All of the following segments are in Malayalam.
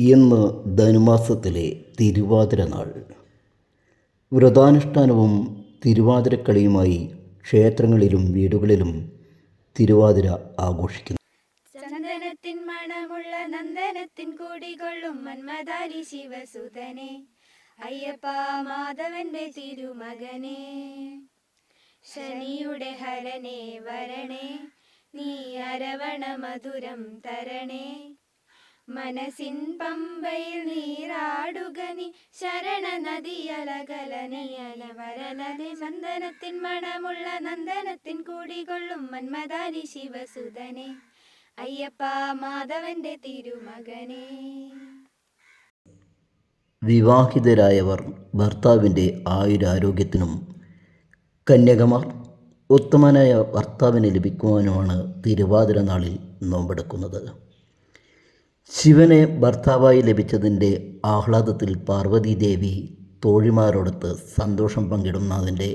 ഇന്ന് ധനുമാസത്തിലെ തിരുവാതിര നാൾ. വ്രതാനുഷ്ഠാനവും തിരുവാതിരക്കളിയുമായി ക്ഷേത്രങ്ങളിലും വീടുകളിലും തിരുവാതിര ആഘോഷിക്കുന്നു. ചന്ദനത്തിൻ മണമുള്ള നന്ദനത്തിൻ കൂടികൊള്ളും മന്മദാരി ശിവസുതനെ. അയ്യപ്പ മാധവന്റെ തിരുമകനെ. ശനിയുടെ ഹരനെ വരണേ. നീ അരവണ മധുരം തരണേ. മനസ്സിൻ പമ്പയിൽ നീരാടുക നീ. ശരണ നദിയലകലനിയല വരനതി ചന്ദനത്തിൻ മണമുള്ള നന്ദനത്തിൻ കൂടികൊള്ളും മന്മദാനി ശിവസുതനെ അയ്യപ്പ മാധവന്റെ തിരുമകനെ. വിവാഹിതരായവർ ഭർത്താവിന്റെ ആയുരാരോഗ്യത്തിനും കന്യകമാർ ഉത്തമനായ ഭർത്താവിനെ ലഭിക്കുവാനുമാണ് തിരുവാതിര നാളിൽ നോമ്പെടുക്കുന്നത്. ശിവനെ ഭർത്താവായി ലഭിച്ചതിന്റെ ആഹ്ലാദത്തിൽ പാർവതീദേവി തോഴിമാരോടൊത്ത് സന്തോഷം പങ്കിടുന്നതിന്റെ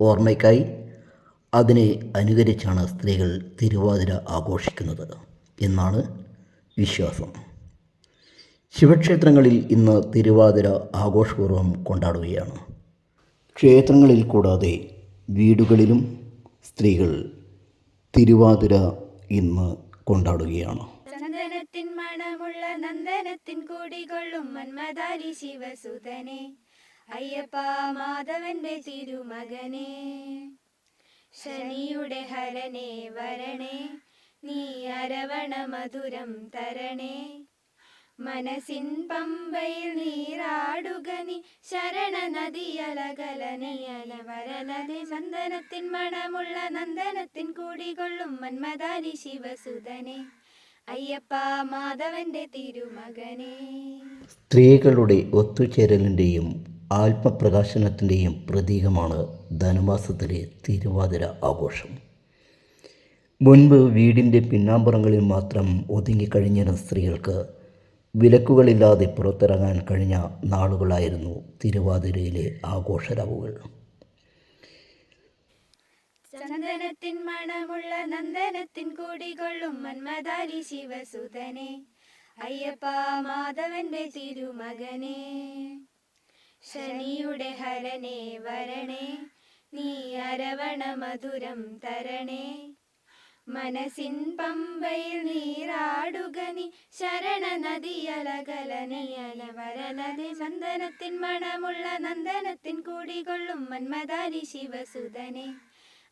ഓർമ്മയ്ക്കായി അതിനെ അനുകരിച്ചാണ് സ്ത്രീകൾ തിരുവാതിര ആഘോഷിക്കുന്നത് എന്നാണ് വിശ്വാസം. ശിവക്ഷേത്രങ്ങളിൽ ഇന്ന് തിരുവാതിര ആഘോഷപൂർവം കൊണ്ടാടുകയാണ്. ക്ഷേത്രങ്ങളിൽ കൂടാതെ വീടുകളിലും സ്ത്രീകൾ തിരുവാതിര ഇന്ന് കൊണ്ടാടുകയാണ്. ചന്ദനത്തിൻ മണമുള്ള നന്ദനത്തിൻ കൂടികൊള്ളും മന്മദാരി ശിവസുതനെ അയ്യപ്പ മാധവന്റെ തിരുമകനെ. ശനിയുടെ ഹരനെ വരണേ. നീ അരവണ മധുരം തരണേ. മനസ്സിൻ പമ്പയിൽ നീരാടുക നീ. ശരണ നദിയലകലനിയല വരനതി ചന്ദനത്തിൻ മണമുള്ള നന്ദനത്തിൻ കൂടികൊള്ളും മന്മദാരി ശിവസുതനെ അയ്യപ്പ മാധവന്റെ തിരുമകനെ. സ്ത്രീകളുടെ ഒത്തുചേരലിന്റെയും ആത്മപ്രകാശനത്തിന്റെയും പ്രതീകമാണ് ധനുമാസത്തിലെ തിരുവാതിര ആഘോഷം. മുൻപ് വീടിന്റെ പിന്നാമ്പുറങ്ങളിൽ മാത്രം ഒതുങ്ങിക്കഴിഞ്ഞിരുന്ന സ്ത്രീകൾക്ക് വിലക്കുകളില്ലാതെ പുറത്തിറങ്ങാൻ കഴിഞ്ഞ നാളുകളായിരുന്നു തിരുവാതിരയിലെ ആഘോഷരാവുകൾ. ചന്ദനത്തിൻ മണമുള്ള നന്ദനത്തിൻ കൂടികൊള്ളും മന്മദാരി ശിവസുതനെ. അയ്യപ്പ മാധവന്റെ തിരുമകനെ. ശനിയുടെ ഹരനെ വരണേ. നീ അരവണ മധുരം തരണേ. മനസ്സിൻ പമ്പയിൽ നീരാടുക നീ. ശരണ നദിയലകലനിയല വരനതി ചന്ദനത്തിൻ മണമുള്ള നന്ദനത്തിൻ കൂടികൊള്ളും മന്മദാരി ശിവസുതനെ.